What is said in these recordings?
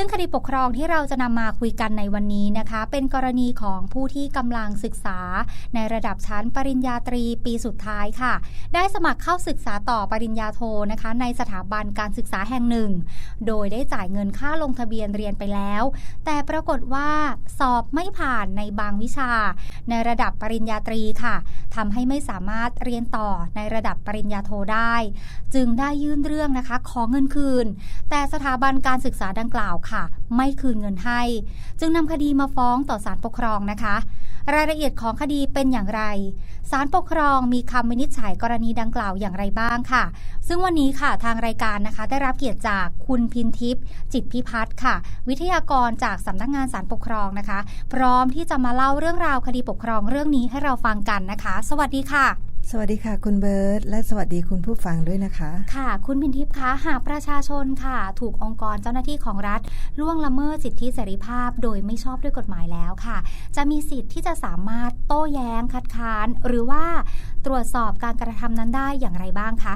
ซึ่งคดีปกครองที่เราจะนำมาคุยกันในวันนี้นะคะ เป็นกรณีของผู้ที่กำลังศึกษา ในระดับชั้นปริญญาตรีปีสุดท้ายค่ะ ได้สมัครเข้าศึกษาต่อปริญญาโทนะคะ ในสถาบันการศึกษาแห่งหนึ่ง โดยได้จ่ายเงินค่าลงทะเบียนเรียนไปแล้ว แต่ปรากฏว่าสอบไม่ผ่านในบางวิชา ในระดับปริญญาตรีค่ะทำให้ไม่สามารถเรียนต่อในระดับปริญญาโทได้ จึงได้ยื่นเรื่องนะคะขอเงินคืน แต่สถาบันการศึกษาดังกล่าวค่ะ ไม่คืนเงินให้ จึงนำคดีมาฟ้องต่อศาลปกครองนะคะ รายละเอียดของคดีเป็นอย่างไรศาลปกครองมีคำวินิจฉัยกรณีดังกล่าวอย่างไรบ้างค่ะ ซึ่งวันนี้ค่ะทางรายการนะคะ ได้รับเกียรติจากคุณพินทิพย์จิตพิพัฒน์ค่ะ วิทยากรจากสำนักงานศาลปกครองนะคะ พร้อมที่จะมาเล่าเรื่องราวคดีปกครองเรื่องนี้ให้เราฟังกันนะคะ สวัสดีค่ะ สวัสดีค่ะ คุณเบิร์ตและสวัสดีคุณผู้ฟังด้วยนะคะ ค่ะ คุณพินทิพย์คะหากประชาชนค่ะ ถูกองค์กรเจ้าหน้าที่ของรัฐล่วงละเมิดสิทธิเสรีภาพ โดยไม่ชอบด้วยกฎหมายแล้วค่ะ จะมีสิทธิ์ที่จะสามารถโต้แย้งคัดค้าน หรือว่าตรวจสอบการกระทำนั้นได้อย่างไรบ้างคะ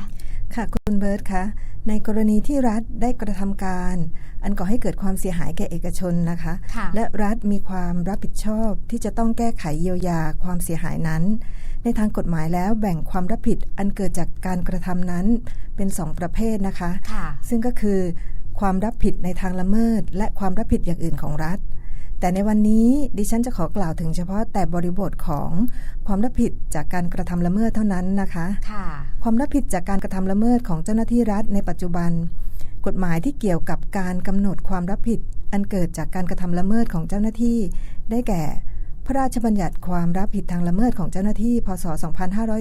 ค่ะคุณเบิร์ตคะในกรณีที่รัฐได้กระทำการ อันก่อให้เกิดความเสียหายแก่เอกชนนะคะค่ะและรัฐมีความรับผิดชอบที่จะต้องแก้ไขเยียวยาความเสียหายนั้น ในทางกฎหมายแล้วแบ่งความรับผิดอันเกิดจากการกระทำนั้นเป็นสองประเภทนะคะค่ะซึ่งก็คือ ความรับผิดในทางละเมิด และความรับผิดอย่างอื่นของรัฐ แต่ในวันนี้ดิฉันจะขอกล่าวถึงเฉพาะแต่บริบทของความรับผิดจากการกระทำละเมิดเท่านั้นนะคะค่ะความรับผิดจากการกระทำละเมิดของเจ้าหน้าที่รัฐในปัจจุบัน กฎหมายที่เกี่ยวกับการกำหนดความรับผิดอันเกิดจากการกระทำละเมิดของเจ้าหน้าที่ ได้แก่ พระราชบัญญัติความรับผิดทางละเมิดของเจ้าหน้าที่ พศ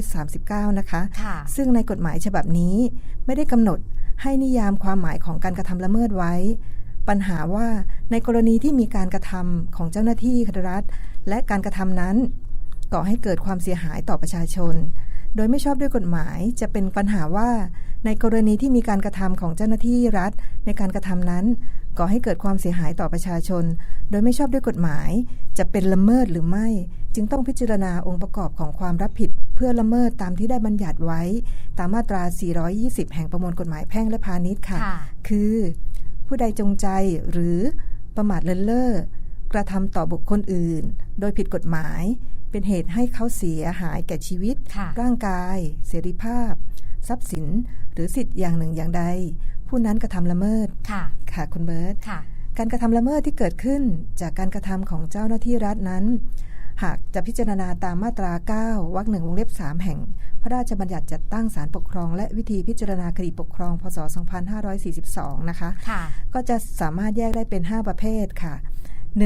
2539 นะคะค่ะซึ่งในกฎหมายฉบับนี้ไม่ได้กำหนดให้นิยามความหมายของการกระทำละเมิดไว้ ปัญหาว่าในกรณีที่มีการกระทำของเจ้าหน้าที่รัฐ และการกระทำนั้นก่อให้เกิดความเสียหายต่อประชาชน โดยไม่ชอบด้วยกฎหมายจะเป็นปัญหาว่า ในกรณีที่มีการกระทำของเจ้าหน้าที่รัฐ ในการกระทำนั้น ก่อให้เกิดความเสียหายต่อประชาชน โดยไม่ชอบด้วยกฎหมาย จะเป็นละเมิดหรือไม่ จึงต้องพิจารณาองค์ประกอบของความรับผิด เพื่อละเมิดตามที่ได้บัญญัติไว้ ตามมาตรา 420 แห่งประมวลกฎหมายแพ่งและพาณิชย์ค่ะค่ะคือ ผู้ใดจงใจหรือประมาทเลินเล่อกระทำต่อบุคคลอื่น โดยผิดกฎหมาย เป็นเหตุให้เขาเสียหายแก่ชีวิตค่ะร่างกาย เสรีภาพ ทรัพย์สิน หรือสิทธิ์อย่างหนึ่งอย่างใด ผู้นั้นกระทำละเมิดค่ะค่ะคุณเบิร์ตค่ะการกระทำละเมิดที่เกิดขึ้นจากการกระทำของเจ้าหน้าที่รัฐนั้น หากจะพิจารณาตามมาตรา 9 วรรคหนึ่งวงเล็บ 3 แห่ง พระราชบัญญัติจัดตั้งศาลปกครอง และวิธีพิจารณาคดีปกครอง พศ 2542 นะคะค่ะก็จะสามารถแยกได้เป็น 5 ประเภทค่ะ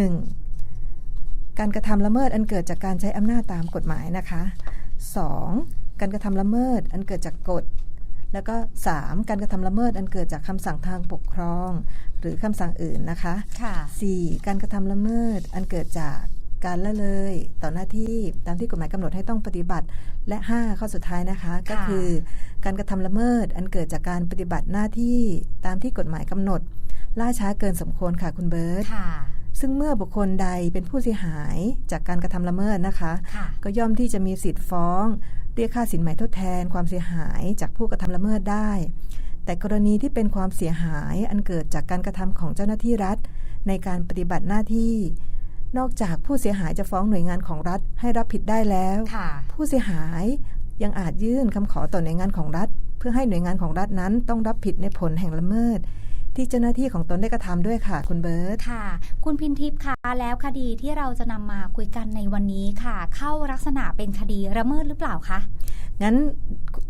1. การกระทำละเมิดอันเกิดจากการใช้อำนาจตามกฎหมายนะคะ 2. การกระทำละเมิดอันเกิดจากกฎ แล้วก็ 3. การกระทำละเมิดอันเกิดจากคำสั่งทางปกครอง หรือคำสั่งอื่นนะคะค่ะ 4. การกระทำละเมิดอันเกิดจากการละเลย ต่อหน้าที่ตามที่กฎหมายกำหนดให้ต้องปฏิบัติ และ 5 ข้อสุดท้ายนะคะ ก็คือ การกระทำละเมิดอันเกิดจากการปฏิบัติหน้าที่ตามที่กฎหมายกำหนด ล่าช้าเกินสมควรค่ะคุณเบิร์ตค่ะซึ่งเมื่อบุคคลใดเป็นผู้เสียหายจากการกระทำละเมิดนะคะค่ะก็ย่อมที่จะมีสิทธิ์ฟ้อง เรียกค่าสินไหมทดแทน ความเสียหายจากผู้กระทำละเมิดได้ แต่กรณีที่เป็นความเสียหายอันเกิดจากการกระทำของเจ้าหน้าที่รัฐ ในการปฏิบัติหน้าที่ นอกจากผู้เสียหายจะฟ้องหน่วยงานของรัฐให้รับผิดได้แล้วค่ะผู้เสียหายยังอาจยื่นคำขอต่อหน่วยงานของรัฐ เพื่อให้หน่วยงานของรัฐนั้นต้องรับผิดในผลแห่งละเมิด ที่เจ้าหน้าที่ของตนได้กระทำด้วยค่ะ คุณเบิร์ตค่ะ คุณพินทิพย์คะแล้วคดีที่เราจะนำมาคุยกันในวันนี้ค่ะ เข้าลักษณะเป็นคดีละเมิดหรือเปล่าคะงั้น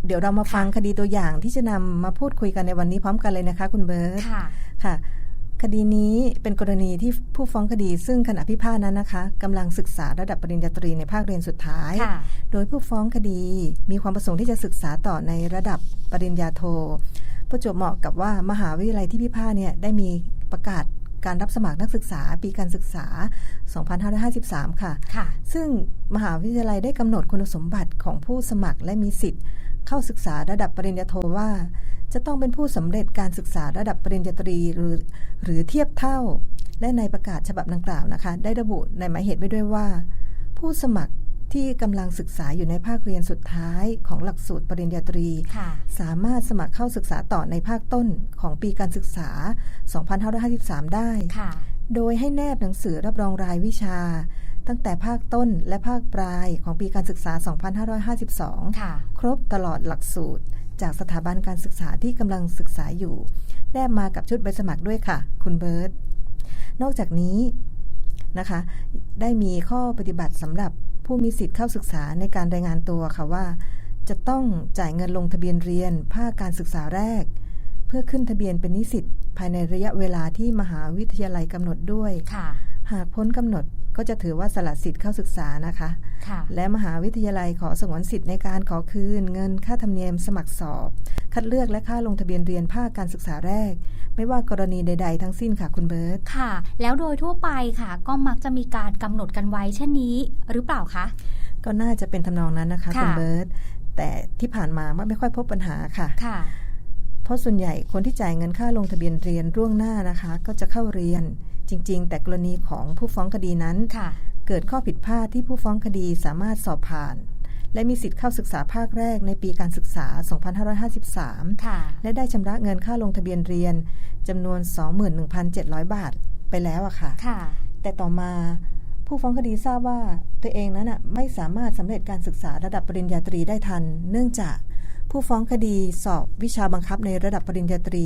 เดี๋ยวเรามาฟังคดีตัวอย่างที่จะนำมาพูดคุยกันในวันนี้พร้อมกันเลยนะคะ คุณเบิร์ตค่ะค่ะคดีนี้เป็นกรณีที่ผู้ฟ้องคดีซึ่งขณะพิพาทนั้นนะคะกำลังศึกษาระดับปริญญาตรีในภาคเรียนสุดท้ายค่ะโดยผู้ฟ้องคดีมีความประสงค์ที่จะศึกษาต่อในระดับปริญญาโท ประจวบเหมาะกับว่ามหาวิทยาลัยที่พิพาทเนี่ยได้มีประกาศการรับสมัครนักศึกษาปีการศึกษา 2553 ค่ะค่ะซึ่งมหาวิทยาลัยได้กำหนดคุณสมบัติของผู้สมัครและมีสิทธิ์ เข้าศึกษาระดับปริญญาโทว่า จะต้องเป็นผู้สำเร็จการศึกษาระดับปริญญาตรีหรือหรือเทียบเท่า และในประกาศฉบับดังกล่าวนะคะ ได้ระบุในหมายเหตุไว้ด้วยว่า ผู้สมัคร ที่กำลังศึกษาอยู่ในภาคเรียนสุดท้ายของหลักสูตรปริญญาตรีค่ะสามารถสมัครเข้าศึกษาต่อในภาคต้นของปีการศึกษา 2553 ได้ค่ะโดยให้แนบหนังสือรับรองรายวิชา ตั้งแต่ภาคต้นและภาคปลายของปีการศึกษา 2552 ค่ะ ครบตลอดหลักสูตร จากสถาบันการศึกษาที่กำลังศึกษาอยู่แนบมากับชุดใบสมัครด้วยค่ะ คุณเบิร์ตนอกจากนี้นะคะ ได้มีข้อปฏิบัติสำหรับ ผู้มีสิทธิ์เข้าศึกษาในการรายงานตัวค่ะว่า จะต้องจ่ายเงินลงทะเบียนเรียน ภาคการศึกษาแรก เพื่อขึ้นทะเบียนเป็นนิสิตภายในระยะเวลาที่มหาวิทยาลัยกำหนดด้วยค่ะหากพ้นกำหนดก็จะถือว่าสละสิทธิ์เข้าศึกษานะคะค่ะและมหาวิทยาลัยขอสงวนสิทธิ์ในการขอคืนเงินค่าธรรมเนียมสมัครสอบ คัดเลือกและค่าลงทะเบียนเรียนภาคการศึกษาแรก ไม่ว่ากรณีใด ๆ ทั้งสิ้นค่ะคุณเบิร์ตค่ะ แล้วโดยทั่วไปค่ะ ก็มักจะมีการกำหนดกันไว้เช่นนี้หรือเปล่าคะก็น่าจะเป็นทำนองนั้นนะคะค่ะคุณเบิร์ตแต่ที่ผ่านมาไม่ค่อยพบปัญหาค่ะค่ะ เพราะส่วนใหญ่คนที่จ่ายเงินค่าลงทะเบียนเรียนล่วงหน้านะคะ ก็จะเข้าเรียนจริง ๆ แต่กรณีของผู้ฟ้องคดีนั้นค่ะเกิดข้อผิดพลาดที่ผู้ฟ้องคดีสามารถสอบผ่าน และมีสิทธิ์เข้าศึกษาภาคแรกในปีการศึกษา 2553ค่ะและได้ชำระเงินค่าลงทะเบียนเรียนจำนวน 21,700 บาทไปแล้วอะค่ะค่ะแต่ต่อมาผู้ฟ้องคดีทราบว่าตัวเองนั้นน่ะไม่สามารถสำเร็จการศึกษาระดับปริญญาตรีได้ทัน เนื่องจากผู้ฟ้องคดีสอบวิชาบังคับในระดับปริญญาตรี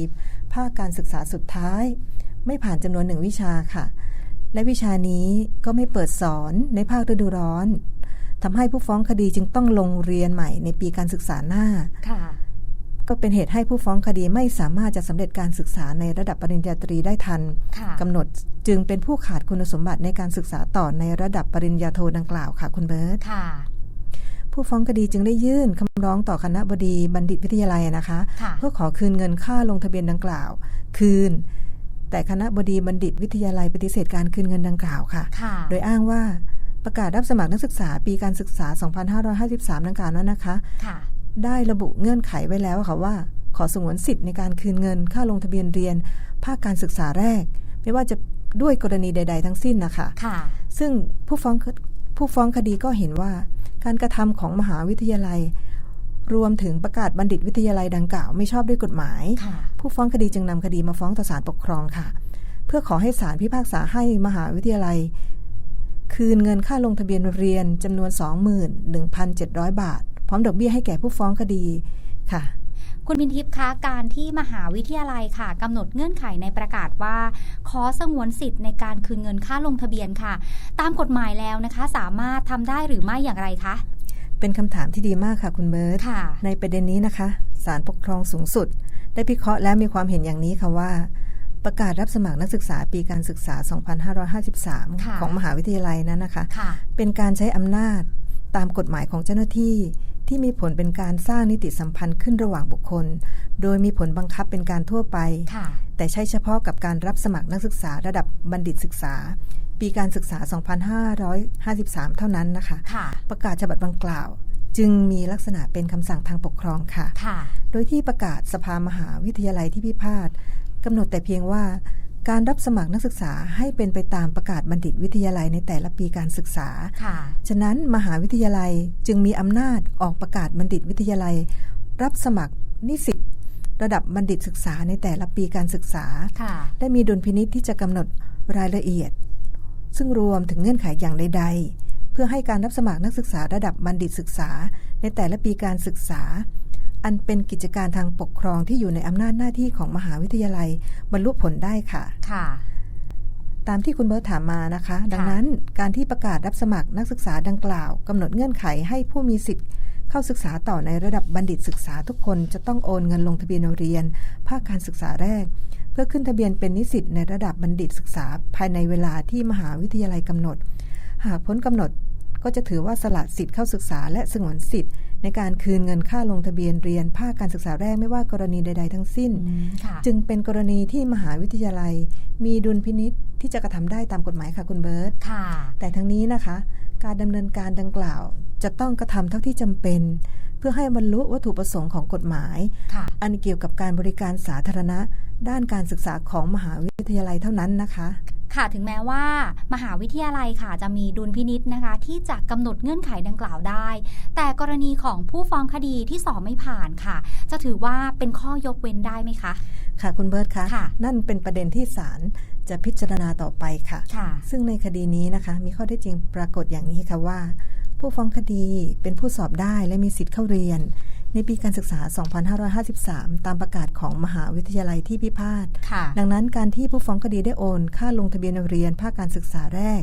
ภาคการศึกษาสุดท้าย ไม่ผ่านจำนวนหนึ่งวิชาค่ะ และวิชานี้ก็ไม่เปิดสอนในภาคฤดูร้อน ทำให้ผู้ฟ้องคดีจึงต้องลงเรียนใหม่ในปีการศึกษาหน้าค่ะก็เป็นเหตุให้ผู้ฟ้องคดีไม่สามารถจะสำเร็จการศึกษาในระดับปริญญาตรีได้ทันค่ะกำหนดจึงเป็นผู้ขาดคุณสมบัติในการศึกษาต่อในระดับปริญญาโทดังกล่าวค่ะคุณเบิร์ตค่ะ ผู้ฟ้องคดีจึงได้ยื่นคำร้องต่อคณะบดีบัณฑิตวิทยาลัยนะคะค่ะเพื่อขอคืนเงินค่าลงทะเบียนดังกล่าว คืน แต่คณะบดีบัณฑิตวิทยาลัยปฏิเสธการคืนเงินดังกล่าวค่ะค่ะโดยอ้างว่า ประกาศรับสมัครนักศึกษาปีการศึกษา 2553 ดังกล่าวนั้นนะคะค่ะได้ระบุเงื่อนไขไว้แล้วค่ะว่า ขอสงวนสิทธิ์ในการคืนเงิน ค่าลงทะเบียนเรียน ภาคการศึกษาแรก ไม่ว่าจะด้วยกรณีใด ๆ ทั้งสิ้นนะคะค่ะซึ่งผู้ฟ้องผู้ฟ้องคดีก็เห็นว่า การกระทำของมหาวิทยาลัย รวมถึงประกาศบัณฑิตวิทยาลัยดังกล่าวไม่ชอบด้วยกฎหมายค่ะผู้ฟ้องคดีจึงนำคดีมาฟ้องต่อศาลปกครองค่ะ เพื่อขอให้ศาลพิพากษาให้มหาวิทยาลัย คืนเงินค่าลงทะเบียนเรียนจำนวน 21,700 บาท พร้อมดอกเบี้ยให้แก่ผู้ฟ้องคดีค่ะคุณพินทิพย์คะ การที่มหาวิทยาลัยค่ะกำหนดเงื่อนไขในประกาศว่า ขอสงวนสิทธิ์ในการคืนเงินค่าลงทะเบียนค่ะ ตามกฎหมายแล้วนะคะ สามารถทำได้หรือไม่อย่างไรคะ เป็นคำถามที่ดีมากค่ะคุณเบิร์ตค่ะในประเด็นนี้นะคะศาลปกครองสูงสุด ได้พิเคราะห์และมีความเห็นอย่างนี้ค่ะว่า ประกาศรับสมัครนักศึกษาปีการศึกษา 2553ค่ะของมหาวิทยาลัยนั้นนะคะค่ะเป็นการใช้อำนาจตามกฎหมายของเจ้าหน้าที่ที่มีผลเป็นการสร้างนิติสัมพันธ์ขึ้นระหว่างบุคคล โดยมีผลบังคับเป็นการทั่วไปค่ะแต่ใช้เฉพาะกับการรับสมัครนักศึกษาระดับบัณฑิตศึกษา ปีการศึกษา 2553 เท่านั้นนะคะค่ะประกาศฉบับดังกล่าว จึงมีลักษณะเป็นคำสั่งทางปกครองค่ะค่ะโดยที่ประกาศสภามหาวิทยาลัยที่พิพาท กำหนดแต่เพียงว่าการรับสมัครนักศึกษาให้เป็นไปตามประกาศบัณฑิตวิทยาลัยในแต่ละปีการศึกษาค่ะฉะนั้นมหาวิทยาลัยจึงมีอำนาจออกประกาศบัณฑิตวิทยาลัย รับสมัครนิสิตระดับบัณฑิตศึกษาในแต่ละปีการศึกษาค่ะได้มีดุลพินิษที่จะกำหนดรายละเอียด ซึ่งรวมถึงเงื่อนไขอย่างใด ๆ เพื่อให้การรับสมัครนักศึกษาระดับบัณฑิตศึกษาในแต่ละปีการศึกษา อันเป็นกิจการทางปกครองที่อยู่ในอำนาจหน้าที่ของมหาวิทยาลัย บรรลุผลได้ค่ะ ค่ะ ตามที่คุณเบิร์ตถามมานะคะ ดังนั้นการที่ประกาศรับสมัครนักศึกษาดังกล่าวกำหนดเงื่อนไขให้ผู้มีสิทธิ์เข้าศึกษาต่อในระดับบัณฑิตศึกษาทุกคนจะต้องโอนเงินลงทะเบียนเรียน ภาคการศึกษาแรก เพื่อขึ้นทะเบียนเป็นนิสิตในระดับบัณฑิตศึกษาภายในเวลาที่มหาวิทยาลัยกำหนด หากพ้นกำหนดก็จะถือว่าสละสิทธิ์เข้าศึกษาและสงวนสิทธิ์ ในการคืนเงินค่าลงทะเบียนเรียนภาคการศึกษาแรกไม่ว่ากรณีใด ๆ ทั้งสิ้นอืมค่ะจึงเป็นกรณีที่มหาวิทยาลัย มีดุลพินิษที่จะกระทำได้ตามกฎหมายค่ะคุณเบิร์ตค่ะแต่ทั้งนี้นะคะ การดำเนินการดังกล่าว จะต้องกระทำเท่าที่จำเป็น เพื่อให้บรรลุวัตถุประสงค์ของกฎหมายค่ะอันเกี่ยวกับการบริการสาธารณะ ด้านการศึกษาของมหาวิทยาลัยเท่านั้นนะคะ ค่ะถึงแม้ว่ามหาวิทยาลัยค่ะจะมีดุลพินิษนะคะ ที่จะกำหนดเงื่อนไขดังกล่าวได้ แต่กรณีของผู้ฟ้องคดีที่สอบไม่ผ่านค่ะ จะถือว่าเป็นข้อยกเว้นได้ไหมคะ ค่ะคุณเบิร์ตคะค่ะนั่นเป็นประเด็นที่ศาลจะพิจารณาต่อไปค่ะค่ะซึ่งในคดีนี้นะคะ มีข้อเท็จจริงปรากฏอย่างนี้ค่ะว่า ผู้ฟ้องคดีเป็นผู้สอบได้และมีสิทธิ์เข้าเรียน ในปีการศึกษา 2553 ตามประกาศของมหาวิทยาลัยที่พิพาทค่ะดังนั้นการที่ผู้ฟ้องคดีได้โอน ค่าลงทะเบียนเรียนภาคการศึกษาแรก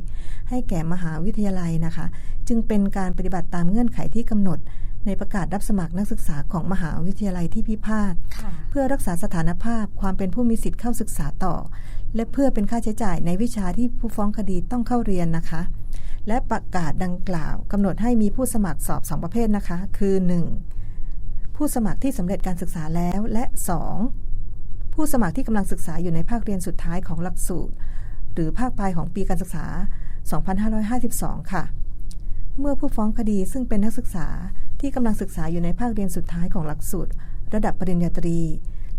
ให้แก่มหาวิทยาลัยนะคะ จึงเป็นการปฏิบัติตามเงื่อนไขที่กำหนดในประกาศรับสมัครนักศึกษาของมหาวิทยาลัยที่พิพาทค่ะเพื่อรักษาสถานภาพความเป็นผู้มีสิทธิ์เข้าศึกษาต่อ และเพื่อเป็นค่าใช้จ่ายในวิชาที่ผู้ฟ้องคดีต้องเข้าเรียนนะคะ และประกาศดังกล่าวกำหนดให้มีผู้สมัครสอบสองประเภทนะคะ คือ 1. ผู้สมัครที่สำเร็จการศึกษาแล้วและ 2. ผู้สมัครที่กำลังศึกษาอยู่ในภาคเรียนสุดท้ายของหลักสูตร หรือภาคปลายของปีการศึกษา 2552 ค่ะ เมื่อผู้ฟ้องคดีซึ่งเป็นนักศึกษาที่กำลังศึกษาอยู่ในภาคเรียนสุดท้ายของหลักสูตร ระดับปริญญาตรี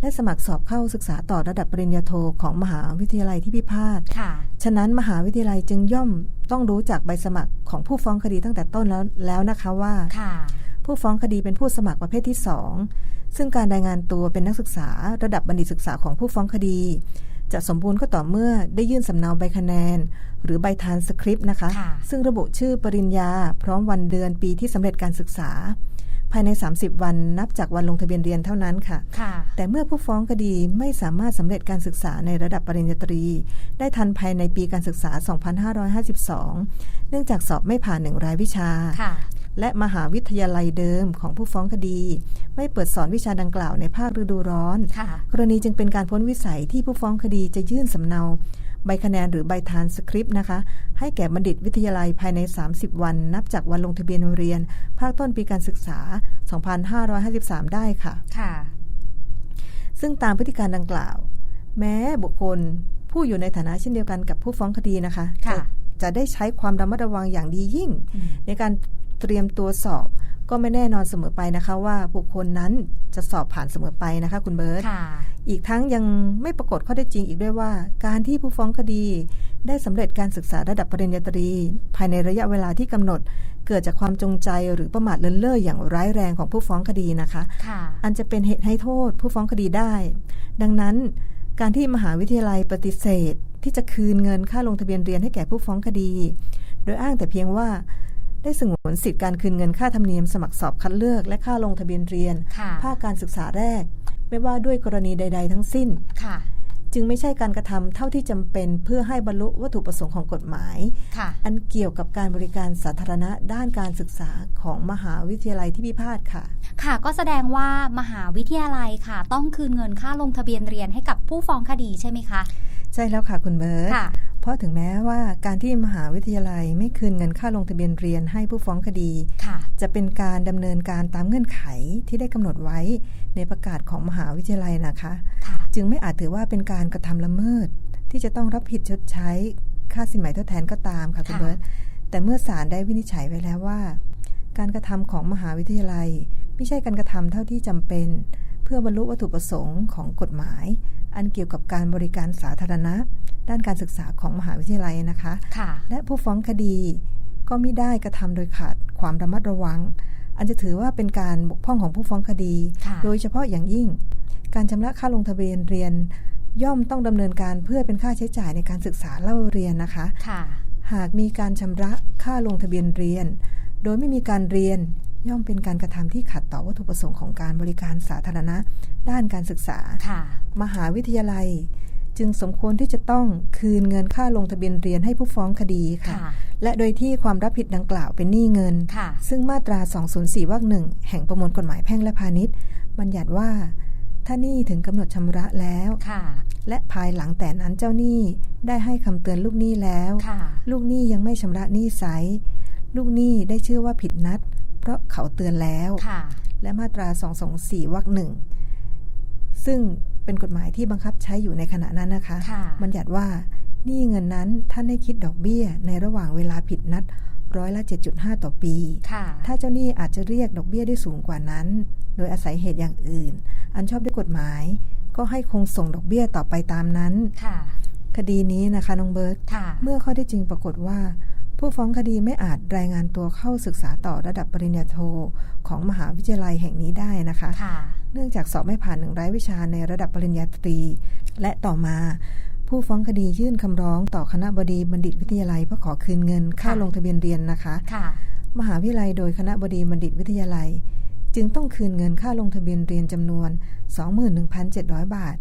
และสมัครสอบเข้าศึกษาต่อระดับปริญญาโทของมหาวิทยาลัยที่พิพาทค่ะฉะนั้นมหาวิทยาลัยจึงย่อมต้องรู้จากใบสมัครของผู้ฟ้องคดีตั้งแต่ต้นแล้วแล้วนะคะว่าค่ะผู้ฟ้องคดีเป็นผู้สมัครประเภทที่2ซึ่งการรายงานตัวเป็นนักศึกษาระดับบัณฑิตศึกษาของผู้ฟ้องคดี จะสมบูรณ์ก็ต่อเมื่อได้ยื่นสำเนาใบคะแนน หรือใบทานสคริปต์นะคะค่ะซึ่งระบุชื่อปริญญา พร้อมวันเดือนปีที่สำเร็จการศึกษา ภายใน 30 วันนับจากวันลงทะเบียนเรียนเท่านั้นค่ะค่ะ แต่เมื่อผู้ฟ้องคดีไม่สามารถสำเร็จการศึกษาในระดับปริญญาตรี ได้ทันภายในปีการศึกษา 2552 เนื่องจากสอบไม่ผ่านหนึ่งรายวิชาค่ะและมหาวิทยาลัยเดิมของผู้ฟ้องคดี ไม่เปิดสอนวิชาดังกล่าวในภาคฤดูร้อนค่ะกรณีจึงเป็นการพ้นวิสัยที่ผู้ฟ้องคดีจะยื่นสำเนา ใบคะแนนหรือใบทานสคริปต์นะคะ ให้แก่บัณฑิตวิทยาลัยภายใน 30 วัน นับจากวันลงทะเบียนเรียน ภาคต้นปีการศึกษา 2553 ได้ค่ะ ค่ะ ซึ่งตามพฤติการดังกล่าว แม้บุคคลผู้อยู่ในฐานะเช่นเดียวกันกับผู้ฟ้องคดีนะคะค่ะจะจะได้ใช้ความระมัดระวังอย่างดียิ่งอืมในการเตรียมตัวสอบ ก็ไม่แน่นอนเสมอไปนะคะ ว่าบุคคลนั้นจะสอบผ่านเสมอไปนะคะ คุณเบิร์ตค่ะอีกทั้งยังไม่ปรากฏข้อเท็จจริงอีกด้วยว่า การที่ผู้ฟ้องคดี ได้สำเร็จการศึกษาระดับปริญญาตรี ภายในระยะเวลาที่กำหนด เกิดจากความจงใจหรือประมาทเลินเล่ออย่างร้ายแรงของผู้ฟ้องคดีนะคะค่ะอันจะเป็นเหตุให้โทษผู้ฟ้องคดีได้ ดังนั้นการที่มหาวิทยาลัยปฏิเสธ ที่จะคืนเงินค่าลงทะเบียนเรียนให้แก่ผู้ฟ้องคดี โดยอ้างแต่เพียงว่า ได้สงวนสิทธิการคืนเงินค่าธรรมเนียมสมัครสอบคัดเลือก และค่าลงทะเบียนเรียนค่ะภาคการศึกษาแรก ไม่ว่าด้วยกรณีใด ๆ ทั้งสิ้นค่ะจึงไม่ใช่การกระทำเท่าที่จำเป็นเพื่อให้บรรลุวัตถุประสงค์ของกฎหมายค่ะอันเกี่ยวกับการบริการสาธารณะด้านการศึกษาของมหาวิทยาลัยที่พิพาทค่ะ ค่ะ ก็แสดงว่ามหาวิทยาลัยค่ะ ต้องคืนเงินค่าลงทะเบียนเรียนให้กับผู้ฟ้องคดีใช่ไหมคะ ใช่แล้วค่ะคุณเบิร์ตค่ะเพราะถึงแม้ว่าการที่มหาวิทยาลัยไม่คืนเงินค่าลงทะเบียนเรียนให้ผู้ฟ้องคดีค่ะจะเป็นการดำเนินการตามเงื่อนไขที่ได้กำหนดไว้ในประกาศของมหาวิทยาลัยนะคะค่ะจึงไม่อาจถือว่าเป็นการกระทำละเมิด ที่จะต้องรับผิดชดใช้ค่าสินไหมทดแทนก็ตามค่ะคุณค่ะเบิร์ตแต่เมื่อศาลได้วินิจฉัยไว้แล้วว่า การกระทำของมหาวิทยาลัย ไม่ใช่การกระทำเท่าที่จำเป็น เพื่อบรรลุวัตถุประสงค์ของกฎหมาย อันเกี่ยวกับการบริการสาธารณะ ด้านการศึกษาของมหาวิทยาลัยนะคะค่ะและผู้ฟ้องคดีก็ไม่ได้กระทำโดยขาดความระมัดระวัง อันจะถือว่าเป็นการบกพร่องของผู้ฟ้องคดีค่ะโดยเฉพาะอย่างยิ่ง การชำระค่าลงทะเบียนเรียน ย่อมต้องดำเนินการเพื่อเป็นค่าใช้จ่ายในการศึกษาเล่าเรียนนะคะค่ะหากมีการชำระค่าลงทะเบียนเรียน โดยไม่มีการเรียน ย่อมเป็นการกระทำที่ขัดต่อวัตถุประสงค์ของการบริการสาธารณะ ด้านการศึกษาค่ะมหาวิทยาลัย จึงสมควรที่จะต้องคืนเงินค่าลงทะเบียนเรียนให้ผู้ฟ้องคดีค่ะค่ะและโดยที่ความรับผิดดังกล่าวเป็นหนี้เงินค่ะซึ่งมาตรา 204วรรคหนึ่งแห่งประมวลกฎหมายแพ่งและพาณิชย์ บัญญัติว่าถ้าหนี้ถึงกำหนดชำระแล้วค่ะและภายหลังแต่นั้นเจ้าหนี้ได้ให้คำเตือนลูกหนี้แล้วค่ะลูกหนี้ยังไม่ชำระหนี้ไซลูกหนี้ได้ชื่อว่าผิดนัดเพ ราะเขาเตือนแล้วค่ะและมาตรา 224 วรรคหนึ่ง ซึ่งเป็นกฎหมายที่บังคับใช้อยู่ในขณะนั้นนะคะค่ะบัญญัติว่าหนี้เงินนั้นท่านให้คิดดอกเบี้ยในระหว่างเวลาผิดนัดร้อยละ 7.5 ต่อปีค่ะถ้าเจ้าหนี้อาจจะเรียกดอกเบี้ยได้สูงกว่านั้น โดยอาศัยเหตุอย่างอื่น อันชอบด้วยกฎหมาย ก็ให้คงส่งดอกเบี้ยต่อไปตามนั้นค่ะคดีนี้นะคะน้องเบิร์ตค่ะเมื่อข้อได้จริงปรากฏว่า ผู้ฟ้องคดีไม่อาจรายงานตัวเข้าศึกษาต่อระดับปริญญาโทของมหาวิทยาลัยแห่งนี้ได้นะคะค่ะเนื่องจากสอบไม่ผ่านหนึ่งร้ายวิชาในระดับปริญญาตรี และต่อมาผู้ฟ้องคดียื่นคำร้องต่อคณะบดีบัณฑิตวิทยาลัยเพื่อขอคืนเงิน ค่าค่ะลงทะเบียนเรียนนะคะค่ะมหาวิทยาลัยโดยคณะบดีบัณฑิตวิทยาลัย จึงต้องคืนเงินค่าลงทะเบียนเรียนจำนวน 21,700 บาท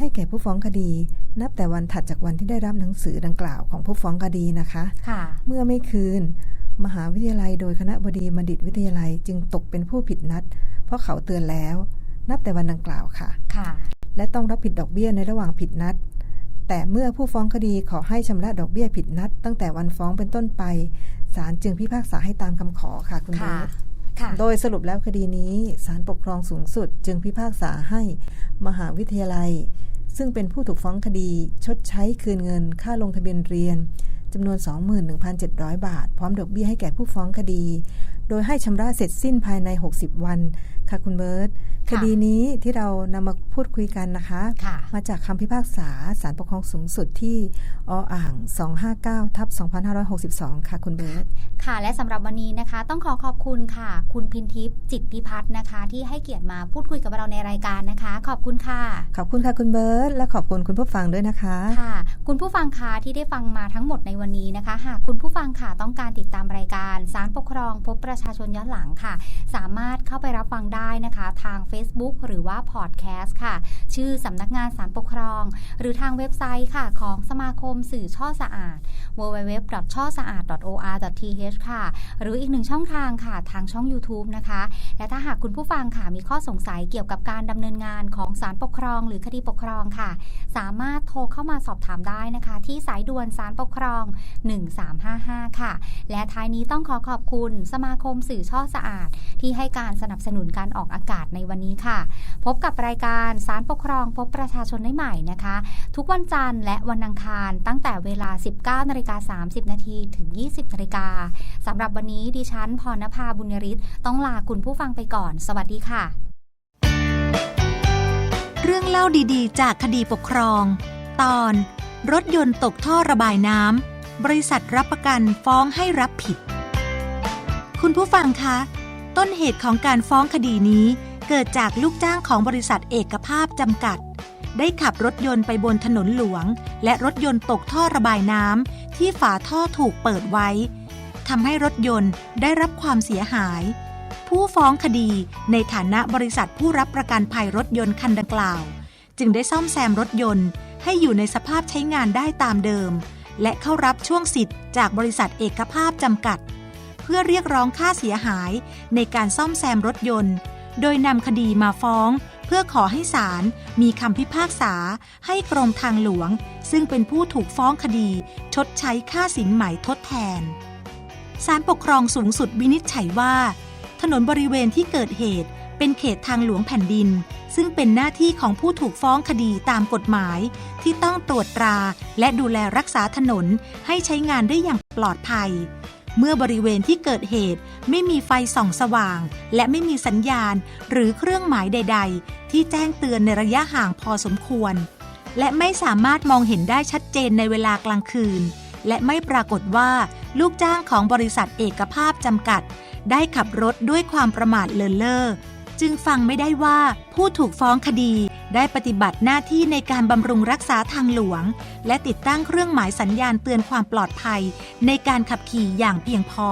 ให้แก่ผู้ฟ้องคดี นับแต่วันถัดจากวันที่ได้รับหนังสือดังกล่าวของผู้ฟ้องคดีนะคะค่ะเมื่อไม่คืน มหาวิทยาลัยโดยคณะบดีบัณฑิตวิทยาลัยจึงตกเป็นผู้ผิดนัด เพราะเขาเตือนแล้ว นับแต่วันดังกล่าวค่ะค่ะ และต้องรับผิดดอกเบี้ยในระหว่างผิดนัด แต่เมื่อผู้ฟ้องคดีขอให้ชำระดอกเบี้ยผิดนัด ตั้งแต่วันฟ้องเป็นต้นไปศาลจึงพิพากษาให้ตามคำขอค่ะคุณค่ะเบิร์ตค่ะโดยสรุปแล้วคดีนี้ศาลปกครองสูงสุด จึงพิพากษาให้มหาวิทยาลัย ซึ่งเป็นผู้ถูกฟ้องคดี ชดใช้คืนเงิน ค่าลงทะเบียนเรียนจำนวน 21,700 บาท พร้อมดอกเบี้ยให้แก่ผู้ฟ้องคดี โดยให้ชำระเสร็จสิ้นภายใน 60 วัน ค่ะคุณเบิร์ต คดีนี้ที่เรานำมาพูดคุยกันนะคะค่ะมาจากคำพิพากษาศาลปกครองสูงสุดที่ออ่าง 259ทับ2562 ค่ะคุณเบิร์ตค่ะ และสำหรับวันนี้นะคะ ต้องขอขอบคุณค่ะ คุณพินทิพย์จิตพิพัฒน์นะคะ ที่ให้เกียรติมาพูดคุยกับเราในรายการนะคะ ขอบคุณค่ะ ขอบคุณค่ะคุณเบิร์ตและขอบคุณคุณผู้ฟังด้วยนะคะค่ะ คุณผู้ฟังคะที่ได้ฟังมาทั้งหมดในวันนี้นะคะ หากคุณผู้ฟังค่ะต้องการติดตามรายการสารปกครอง พบประชาชนย้อนหลังค่ะ สามารถเข้าไปรับฟังได้นะคะ ทาง Facebook หรือว่าพอดแคสต์ค่ะ ชื่อสำนักงานสารปกครอง หรือทางเว็บไซต์ค่ะ ของสมาคมสื่อช่อสะอาด www. ช่อสะอาด or.th ค่ะ หรืออีกหนึ่งช่องทางค่ะ ทางช่อง YouTube นะคะ และถ้าหากคุณผู้ฟังค่ะมีข้อสงสัยเกี่ยวกับการดำเนินงานของศาลปกครอง หรือคดีปกครองค่ะ สามารถโทรเข้ามาสอบถามได้นะคะ ที่สายด่วนศาลปกครอง 1355 ค่ะ และท้ายนี้ต้องขอขอบคุณสมาคมสื่อช่อสะอาด ที่ให้การสนับสนุนการออกอากาศในวันนี้ค่ะ พบกับรายการสารปกครองพบประชาชนได้ใหม่นะคะ ทุกวันจันทร์และวันอังคารตั้งแต่เวลา 19นาฬิกา30นาทีถึง 20นาฬิกาสำหรับวันนี้ดิฉันพรณภาบุญริศต้องลาคุณผู้ฟังไปก่อน สวัสดีค่ะ เรื่องเล่าดีๆ จากคดีปกครอง ตอน รถยนต์ตกท่อระบายน้ำบริษัทรับประกันฟ้องให้รับผิด คุณผู้ฟังคะต้นเหตุของการฟ้องคดีนี้ เกิดจากลูกจ้างของบริษัทเอกภาพจำกัด ได้ขับรถยนต์ไปบนถนนหลวง และรถยนต์ตกท่อระบายน้ำที่ฝาท่อถูกเปิดไว้ทำให้รถยนต์ได้รับความเสียหาย ผู้ฟ้องคดีในฐานะบริษัทผู้รับประกันภัยรถยนต์คันดังกล่าว จึงได้ซ่อมแซมรถยนต์ ให้อยู่ในสภาพใช้งานได้ตามเดิม และเข้ารับช่วงสิทธิ์จากบริษัทเอกภาพจำกัด เพื่อเรียกร้องค่าเสียหายในการซ่อมแซมรถยนต์ โดยนำคดีมาฟ้อง เพื่อขอให้ศาลมีคำพิพากษาให้กรมทางหลวง ซึ่งเป็นผู้ถูกฟ้องคดี ชดใช้ค่าสินไหมทดแทนศาลปกครองสูงสุดวินิจฉัยว่า ถนนบริเวณที่เกิดเหตุเป็นเขตทางหลวงแผ่นดิน ซึ่งเป็นหน้าที่ของผู้ถูกฟ้องคดีตามกฎหมาย ที่ต้องตรวจตราและดูแลรักษาถนนให้ใช้งานได้อย่างปลอดภัย เมื่อบริเวณที่เกิดเหตุไม่มีไฟส่องสว่าง และไม่มีสัญญาณ หรือเครื่องหมายใด ๆ ที่แจ้งเตือนในระยะห่างพอสมควร และไม่สามารถมองเห็นได้ชัดเจนในเวลากลางคืน และไม่ปรากฏว่าลูกจ้างของบริษัทเอกภาพจำกัด ได้ขับรถด้วยความประมาทเลินเล่อจึงฟังไม่ได้ว่าผู้ถูกฟ้องคดี ได้ปฏิบัติหน้าที่ในการบำรุงรักษาทางหลวง และติดตั้งเครื่องหมายสัญญาณเตือนความปลอดภัย ในการขับขี่อย่างเพียงพอ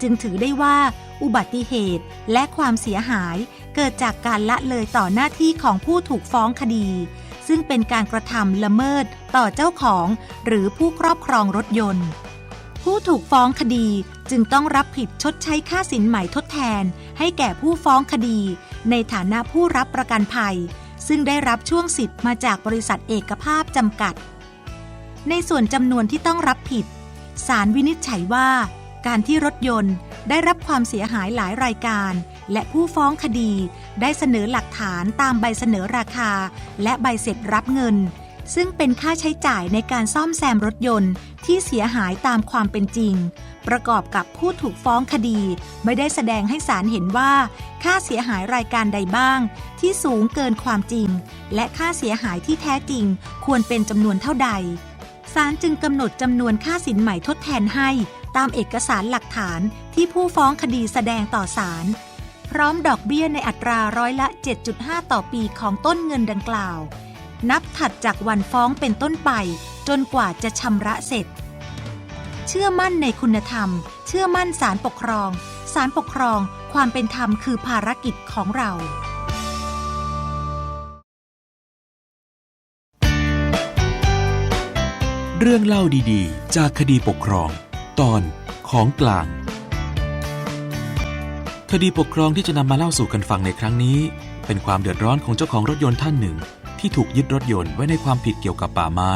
จึงถือได้ว่า อุบัติเหตุและความเสียหาย เกิดจากการละเลยต่อหน้าที่ของผู้ถูกฟ้องคดี ซึ่งเป็นการกระทำละเมิดต่อเจ้าของ หรือผู้ครอบครองรถยนต์ ผู้ถูกฟ้องคดีจึงต้องรับผิดชดใช้ค่าสินใหม่ทดแทน ให้แก่ผู้ฟ้องคดี ในฐานะผู้รับประกันภัย ซึ่งได้รับช่วงสิทธิ์มาจากบริษัทเอกภาพจำกัด ในส่วนจำนวนที่ต้องรับผิดศาลวินิจฉัยว่า การที่รถยนต์ได้รับความเสียหายหลายรายการ และผู้ฟ้องคดี ได้เสนอหลักฐานตามใบเสนอราคา และใบเสร็จรับเงิน ซึ่งเป็นค่าใช้จ่ายในการซ่อมแซมรถยนต์ที่เสียหายตามความเป็นจริง ประกอบกับผู้ถูกฟ้องคดี ไม่ได้แสดงให้ศาลเห็นว่า ค่าเสียหายรายการใดบ้าง ที่สูงเกินความจริง และค่าเสียหายที่แท้จริง ควรเป็นจำนวนเท่าใดศาลจึงกำหนดจำนวนค่าสินใหม่ทดแทนให้ ตามเอกสารหลักฐานที่ผู้ฟ้องคดีแสดงต่อศาลพร้อมดอกเบี้ยในอัตราร้อยละ 7.5 ต่อปีของต้นเงินดังกล่าว นับถัดจากวันฟ้องเป็นต้นไป จนกว่าจะชำระเสร็จ เชื่อมั่นในคุณธรรม เชื่อมั่นศาลปกครองศาลปกครอง ความเป็นธรรมคือภารกิจของเราเรื่องเล่าดีๆ จากคดีปกครอง ตอนของกลาง คดีปกครองที่จะนำมาเล่าสู่กันฟังในครั้งนี้ เป็นความเดือดร้อนของเจ้าของรถยนต์ท่านหนึ่ง ที่ถูกยึดรถยนต์ไว้ในความผิดเกี่ยวกับป่าไม้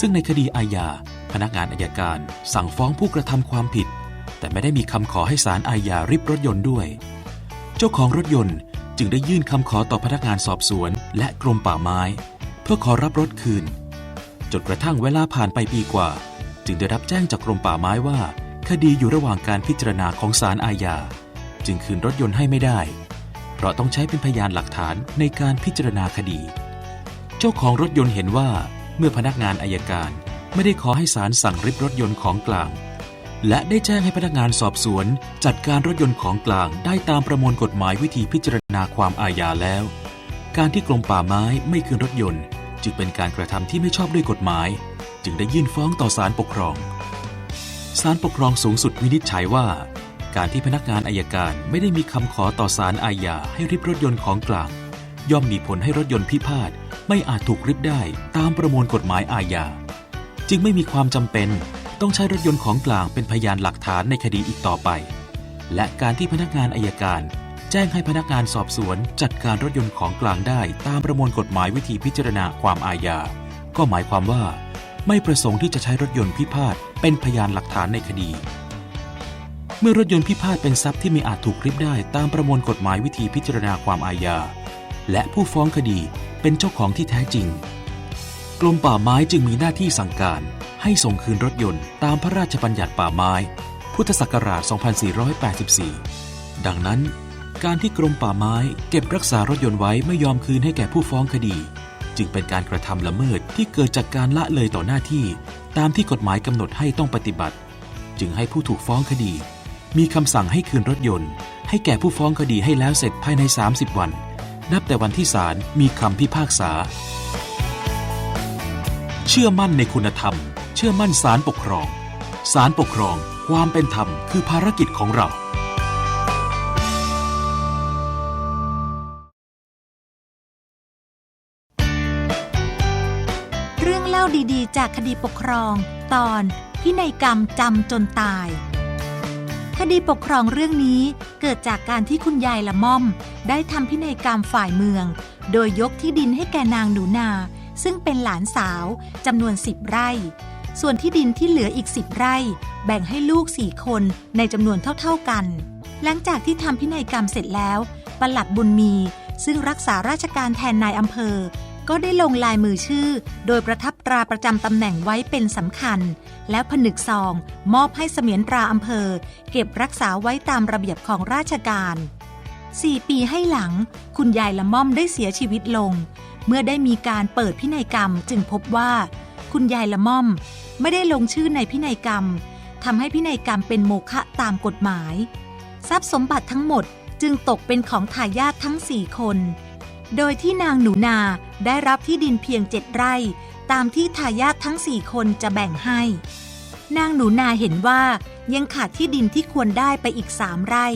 ซึ่งในคดีอาญา พนักงานอายการสั่งฟ้องผู้กระทำความผิด แต่ไม่ได้มีคำขอให้ศาลอาญาริบรถยนต์ด้วย เจ้าของรถยนต์จึงได้ยื่นคำขอต่อพนักงานสอบสวน และกรมป่าไม้ เพื่อขอรับรถคืน จนกระทั่งเวลาผ่านไปปีกว่า จึงได้รับแจ้งจากกรมป่าไม้ว่า คดีอยู่ระหว่างการพิจารณาของศาลอาญาจึงคืนรถยนต์ให้ไม่ได้ เพราะต้องใช้เป็นพยานหลักฐานในการพิจารณาคดี เจ้าของรถยนต์เห็นว่าเมื่อพนักงานอายการ ไม่ได้ขอให้ศาลสั่งริบรถยนต์ของกลาง และได้แจ้งให้พนักงานสอบสวน จัดการรถยนต์ของกลางได้ตามประมวลกฎหมายวิธีพิจารณาความอาญาแล้ว การที่กรมป่าไม้ไม่คืนรถยนต์ จึงเป็นการกระทำที่ไม่ชอบด้วยกฎหมาย จึงได้ยื่นฟ้องต่อศาลปกครองศาลปกครองสูงสุดวินิจฉัยว่า การที่พนักงานอายการไม่ได้มีคำขอต่อศาลอาญาให้ริบรถยนต์ของกลาง ย่อมมีผลให้รถยนต์พิพาทไม่อาจถูกริบได้ตามประมวลกฎหมายอาญา จึงไม่มีความจำเป็น ต้องใช้รถยนต์ของกลางเป็นพยานหลักฐานในคดีอีกต่อไป และการที่พนักงานอายการ แจ้งให้พนักงานสอบสวน จัดการรถยนต์ของกลางได้ตามประมวลกฎหมายวิธีพิจารณาความอาญา ก็หมายความว่า ไม่ประสงค์ที่จะใช้รถยนต์พิพาทเป็นพยานหลักฐานในคดี เมื่อรถยนต์พิพาทเป็นทรัพย์ที่ไม่อาจถูกริบได้ตามประมวลกฎหมายวิธีพิจารณาความอาญา และผู้ฟ้องคดีเป็นเจ้าของที่แท้จริง กรมป่าไม้จึงมีหน้าที่สั่งการให้ส่งคืนรถยนต์ตามพระราชบัญญัติป่าไม้ พุทธศักราช 2484 ดังนั้น การที่กรมป่าไม้เก็บรักษารถยนต์ไว้ไม่ยอมคืนให้แก่ผู้ฟ้องคดี จึงเป็นการกระทำละเมิดที่เกิดจากการละเลยต่อหน้าที่ ตามที่กฎหมายกำหนดให้ต้องปฏิบัติ จึงให้ผู้ถูกฟ้องคดี มีคำสั่งให้คืนรถยนต์ ให้แก่ผู้ฟ้องคดีให้แล้วเสร็จภายใน 30 วัน นับแต่วันที่ศาลมีคำพิพากษา เชื่อมั่นในคุณธรรม เชื่อมั่นศาลปกครองศาลปกครอง ความเป็นธรรมคือภารกิจของเราเรื่องเล่าดีๆ จากคดีปกครอง ตอนพินัยกรรมจำจนตาย คดีปกครองเรื่องนี้เกิดจากการที่คุณยายละม่อม ได้ทำพินัยกรรมฝ่ายเมือง โดยยกที่ดินให้แก่นางหนูนา ซึ่งเป็นหลานสาวจำนวนสิบไร่ ส่วนที่ดินที่เหลืออีกสิบไร่ แบ่งให้ลูกสี่คนในจำนวนเท่าๆกัน หลังจากที่ทำพินัยกรรมเสร็จแล้วปลัดบุญมี ซึ่งรักษาราชการแทนนายอำเภอ ก็ได้ลงลายมือชื่อ โดยประทับตราประจำตำแหน่งไว้เป็นสำคัญ แล้วผนึกซอง มอบให้เสมียนตราอำเภอ เก็บรักษาไว้ตามระเบียบของราชการสี่ปีให้หลัง คุณยายละม่อมได้เสียชีวิตลง เมื่อได้มีการเปิดพินัยกรรมจึงพบว่า คุณยายละม่อมไม่ได้ลงชื่อในพินัยกรรมทำให้พินัยกรรมเป็นโมฆะตามกฎหมาย ทรัพย์สมบัติทั้งหมดจึงตกเป็นของทายาททั้งสี่คน โดยที่นางหนูนาได้รับที่ดินเพียงเจ็ดไร่ ตามที่ทายาททั้งสี่คนจะแบ่งให้ นางหนูนาเห็นว่ายังขาดที่ดินที่ควรได้ไปอีกสามไร่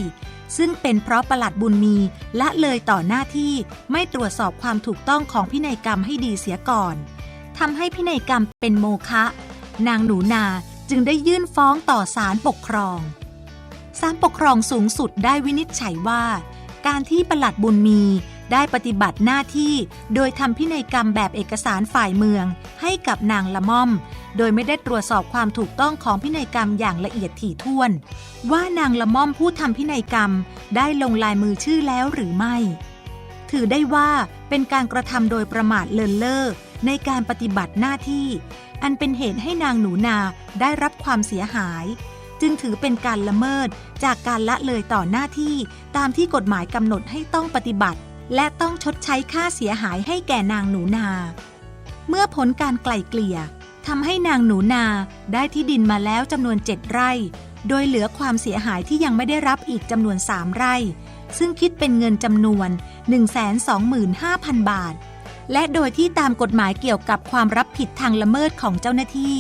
ซึ่งเป็นเพราะประหลัดบุญมีละเลยต่อหน้าที่ไม่ตรวจสอบความถูกต้องของพินัยกรรมให้ดีเสียก่อนทำให้พินัยกรรมเป็นโมฆะนางหนูนาจึงได้ยื่นฟ้องต่อศาลปกครองศาลปกครองสูงสุดได้วินิจฉัยว่า การที่ประหลัดบุญมี ได้ปฏิบัติหน้าที่ โดยทำพินัยกรรมแบบเอกสารฝ่ายเมือง ให้กับนางละม่อม โดยไม่ได้ตรวจสอบความถูกต้องของพินัยกรรมอย่างละเอียดถี่ถ้วน ว่านางละม่อมผู้ทำพินัยกรรม ได้ลงลายมือชื่อแล้วหรือไม่ ถือได้ว่าเป็นการกระทำโดยประมาทเลินเล่อในการปฏิบัติหน้าที่ อันเป็นเหตุให้นางหนูนาได้รับความเสียหาย จึงถือเป็นการละเมิดจากการละเลยต่อหน้าที่ตามที่กฎหมายกำหนดให้ต้องปฏิบัติ และต้องชดใช้ค่าเสียหายให้แก่นางหนูนา เมื่อผลการไกล่เกลี่ยทำให้นางหนูนาได้ที่ดินมาแล้วจำนวนเจ็ดไร่ โดยเหลือความเสียหายที่ยังไม่ได้รับอีกจำนวนสามไร่ ซึ่งคิดเป็นเงินจำนวน 125,000 บาท และโดยที่ตามกฎหมายเกี่ยวกับความรับผิดทางละเมิดของเจ้าหน้าที่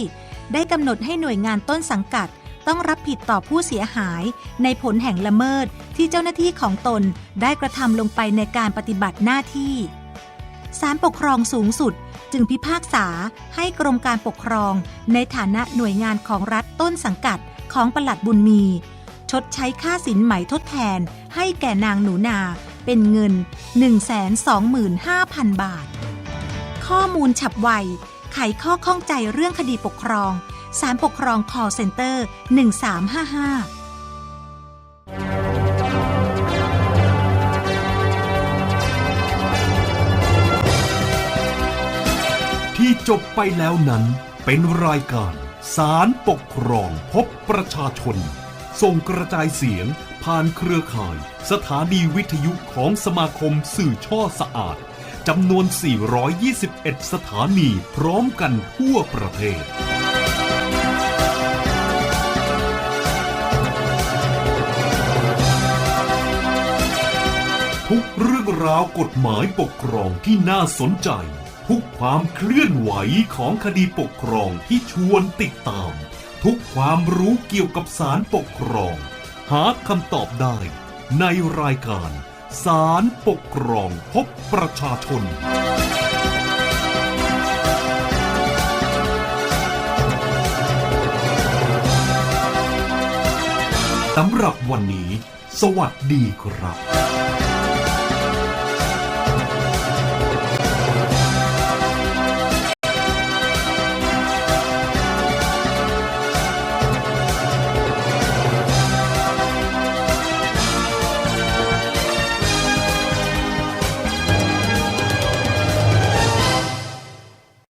ได้กำหนดให้หน่วยงานต้นสังกัด ต้องรับผิดต่อผู้เสียหาย ในผลแห่งละเมิดที่เจ้าหน้าที่ของตนได้กระทำลงไปในการปฏิบัติหน้าที่ศาลปกครองสูงสุดจึงพิพากษาให้กรมการปกครอง ในฐานะหน่วยงานของรัฐต้นสังกัดของปลัดบุญมี ชดใช้ค่าสินไหมทดแทน ให้แก่นางหนูนาเป็นเงิน 125,000 บาท ข้อมูลฉับไว ไขข้อข้องใจเรื่องคดีปกครอง ศาลปกครอง call center 1355ที่จบไปแล้วนั้นเป็นรายการสารปกครองพบประชาชน ส่งกระจายเสียงผ่านเครือข่าย สถานีวิทยุของสมาคมสื่อช่อสะอาดจำนวน 421 สถานีพร้อมกันทั่วประเทศ ทุกเรื่องราวกฎหมายปกครองที่น่าสนใจ ทุกความเคลื่อนไหวของคดีปกครองที่ชวนติดตาม ทุกความรู้เกี่ยวกับสารปกครอง หาคำตอบได้ ในรายการสารปกครองพบประชาชนสำหรับวันนี้ สวัสดีครับ